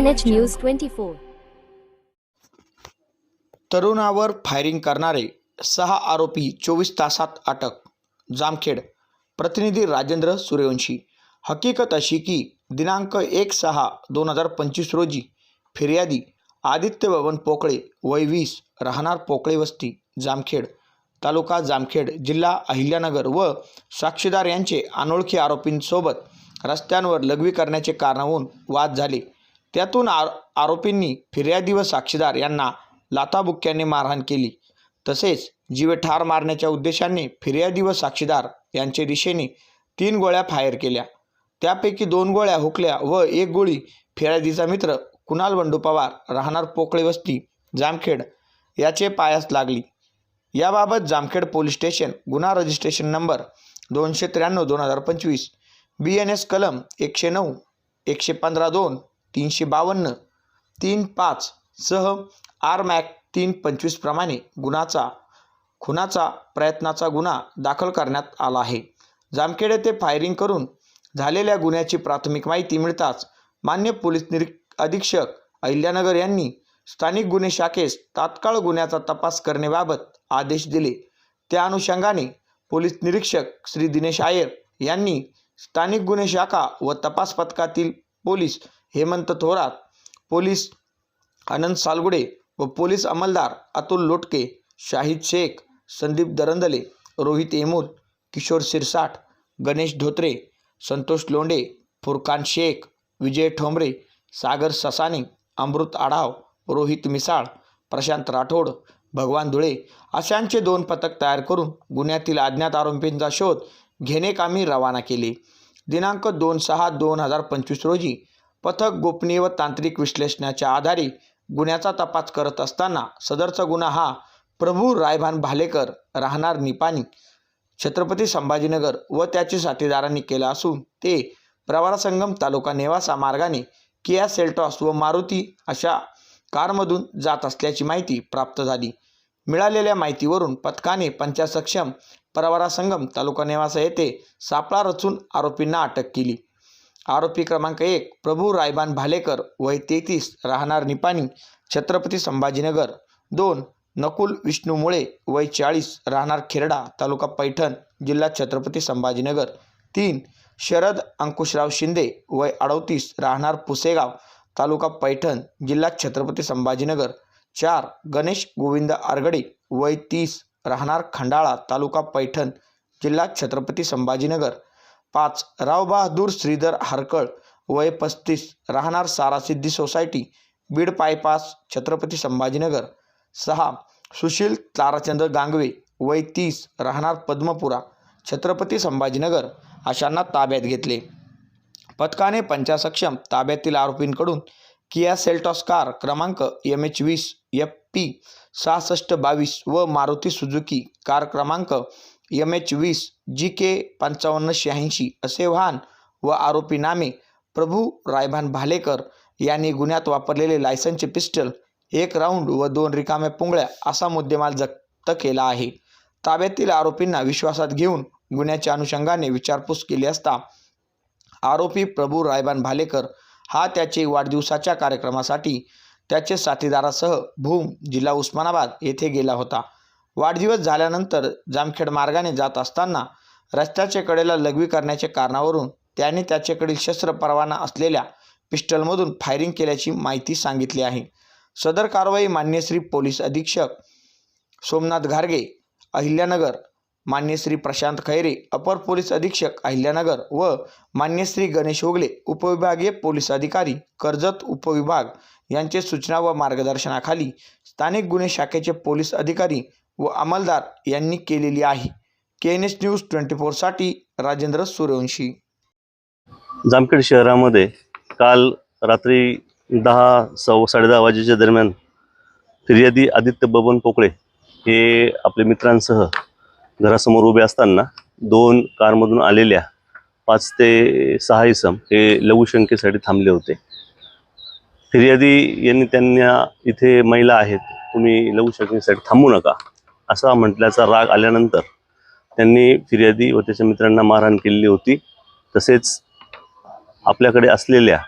NH news twenty four तरुणावर firing करणारे सहा आरोपी चोवीस तासात अटक. जामखेड प्रतिनिधी राजेंद्र सूर्यवंशी. हकीकत अशी की दिनांक एक सहा दोन हजार पंचवीस रोजी फिर्यादी आदित्य बबन पोकळे वय वीस राहणार पोकळे वस्ती जामखेड. तालुका जामखेड जिल्हा अहिल्यानगर व साक्षीदार यांचे अनोळखी आरोपींसोबत रस्त्यांवर लघवी करण्याचे कारणावून वाद झाले. त्यातून आर आरोपींनी फिर्यादी व साक्षीदार यांना लाथाबुक्क्याने मारहाण केली. तसेच जीवे ठार मारण्याच्या उद्देशाने फिर्यादी व साक्षीदार यांच्या दिशेने तीन गोळ्या फायर केल्या. त्यापैकी दोन गोळ्या हुकल्या व एक गोळी फिर्यादीचा मित्र कुणाल बंडू पवार राहणार पोकळे वस्ती जामखेड याचे पायास लागली. याबाबत जामखेड पोलीस स्टेशन गुन्हा रजिस्ट्रेशन नंबर दोनशे त्र्याण्णव दोन हजार पंचवीस बी एन एस कलम एकशे नऊ एकशे पंधरा दोन तीनशे बावन्न तीन पाच सह आरमॅक तीन पंचवीस प्रमाणे गुन्हाचा खुनाचा प्रयत्नाचा गुन्हा दाखल करण्यात आला आहे. जामखेड येथे फायरिंग करून झालेल्या गुन्ह्याची प्राथमिक माहिती मिळताच मान्य पोलीस निरी अधीक्षक अहिल्यानगर यांनी स्थानिक गुन्हे शाखेस तात्काळ गुन्ह्याचा तपास करण्याबाबत आदेश दिले. त्या अनुषंगाने पोलीस निरीक्षक श्री दिनेश आयर यांनी स्थानिक गुन्हे शाखा व तपास पथकातील पोलीस हेमंत थोरात पोलीस आनंद सालगुडे व पोलीस अंमलदार अतुल लोटके शाहिद शेख संदीप दरंदले रोहित एमूल किशोर सिरसाट गणेश धोत्रे संतोष लोंडे फुरकान शेख विजय ठोंबरे सागर ससाने अमृत आढाव रोहित मिसाळ प्रशांत राठोड भगवान धुळे अशांचे दोन पथक तयार करून गुन्ह्यातील अज्ञात आरोपींचा शोध घेणे कामी रवाना केले. दिनांक दोन सहा दोन हजार पंचवीस रोजी पथक गोपनीय व तांत्रिक विश्लेषणाच्या आधारे गुन्ह्याचा तपास करत असताना सदरचा गुन्हा हा प्रभू रायभान भालेकर राहणार निपाणी छत्रपती संभाजीनगर व त्याचे साथीदारांनी केला असून ते प्रवारसंगम तालुका नेवासा मार्गाने किया सेल्टॉस व मारुती अशा कारमधून जात असल्याची माहिती प्राप्त झाली. मिळालेल्या माहितीवरून पथकाने पंचासक्षम प्रवारासंगम संगम तालुका नेवासा येथे सापळा रचून आरोपींना अटक केली. आरोपी क्रमांक एक प्रभू रायबान भालेकर वय तेहतीस राहणार निपाणी छत्रपती संभाजीनगर. दोन नकुल विष्णू मुळे वय चाळीस राहणार खेरडा तालुका पैठण जिल्हा छत्रपती संभाजीनगर. तीन शरद अंकुशराव शिंदे वय अडतीस राहणार पुसेगाव तालुका पैठण जिल्हा छत्रपती संभाजीनगर. चार गणेश गोविंद आरगडे वय तीस राहणार खंडाळा तालुका पैठण जिल्हा छत्रपती संभाजीनगर. पाच. रावबहादूर श्रीधर हरकळ वय पस्तीस. राहणार सारासिद्धी सोसायटी बीड पायपास छत्रपती संभाजीनगर. सहा. सुशील ताराचंद्र गांगवे वय तीस. राहणार पद्मपुरा छत्रपती संभाजीनगर अशांना ताब्यात घेतले. पथकाने पंचासक्षम ताब्यातील आरोपींकडून किया सेल्टॉस कार क्रमांक एम एच वीस एफ पी सहासष्ट बावीस व मारुती सुजुकी कार क्रमांक एम एच वीस जी के पंचावन्न शहाऐंशी असे वाहन व आरोपी नामे प्रभू रायभान भालेकर यांनी गुन्ह्यात वापरलेले लायसनचे पिस्टल एक राऊंड व दोन रिकाम्या पुंगळ्या असा मुद्देमाल जप्त केला आहे. ताब्यातील आरोपींना विश्वासात घेऊन गुन्ह्याच्या अनुषंगाने विचारपूस केली असता आरोपी प्रभू रायबान भालेकर हा त्याचे वाढदिवसाच्या कार्यक्रमासाठी त्याचे साथीदारासह भूम जिल्हा उस्मानाबाद येथे गेला होता. वाढदिवस झाल्यानंतर जामखेड मार्गाने जात असताना रस्त्याच्या कडेला लघवी करण्याच्या कारणावरून त्याने त्याच्याकडील शस्त्र परवाना असलेल्या पिस्टलमधून फायरिंग केल्याची माहिती सांगितली आहे. सदर कारवाई मान्यश्री पोलीस अधीक्षक सोमनाथ घारगे अहिल्यानगर मान्यश्री प्रशांत खैरे अपर पोलीस अधीक्षक अहिल्यानगर व मान्यश्री गणेश ओगले उपविभागीय पोलीस अधिकारी कर्जत उपविभाग यांचे सूचना व मार्गदर्शनाखाली स्थानिक गुन्हे शाखेचे पोलीस अधिकारी व अंमलदार यांनी केलेली आहे. K N S news twenty फोरसाठी Rajendra Suryavanshi. Jamkhed शहरामध्ये काल रात्री दहा सव्वा साडेदहा वाजेच्या दरम्यान फिर्यादी आदित्य बबन पोकळे हे आपल्या मित्रांसह घरासमोर उभे असताना दोन कारमधून आलेल्या पाच ते सहा इसम हे लघुशंकेसाठी थांबले होते. फिर्यादी यांनी त्यांना इथे महिला आहेत तुम्ही लघुशंकेसाठी थांबू नका. असा म्हटल्याचा राग आल्यानंतर त्यांनी फिर्यादी व त्याच्या मित्रांना मारहाण केलेली होती. तसेच आपल्याकडे असलेल्या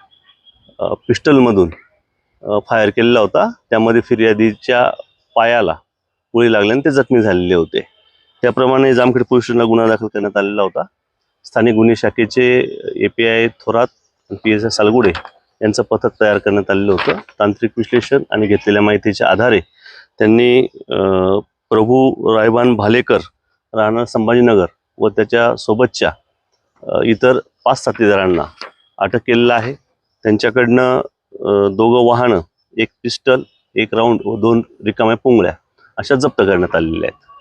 पिस्टलमधून फायर केलेला होता. त्यामध्ये फिर्यादीच्या पायाला गोळी लागल्याने ते जखमी झालेले होते. त्याप्रमाणे जामखेड पोलीस स्टेशनला गुन्हा दाखल करण्यात आलेला होता. स्थानिक गुन्हे शाखेचे A P I Thorat P S I Salgude यांचं पथक तयार करण्यात आलेलं होतं. तांत्रिक विश्लेषण आणि घेतलेल्या माहितीच्या आधारे त्यांनी प्रभू रायबान भालेकर राहणार संभाजीनगर व त्याच्या सोबतच्या इतर पाच साथीदारांना अटक केलेलं आहे. त्यांच्याकडनं दोघं वाहनं एक पिस्टल एक राऊंड व दोन रिकाम्या पुंगळ्या अशा जप्त करण्यात आलेल्या आहेत.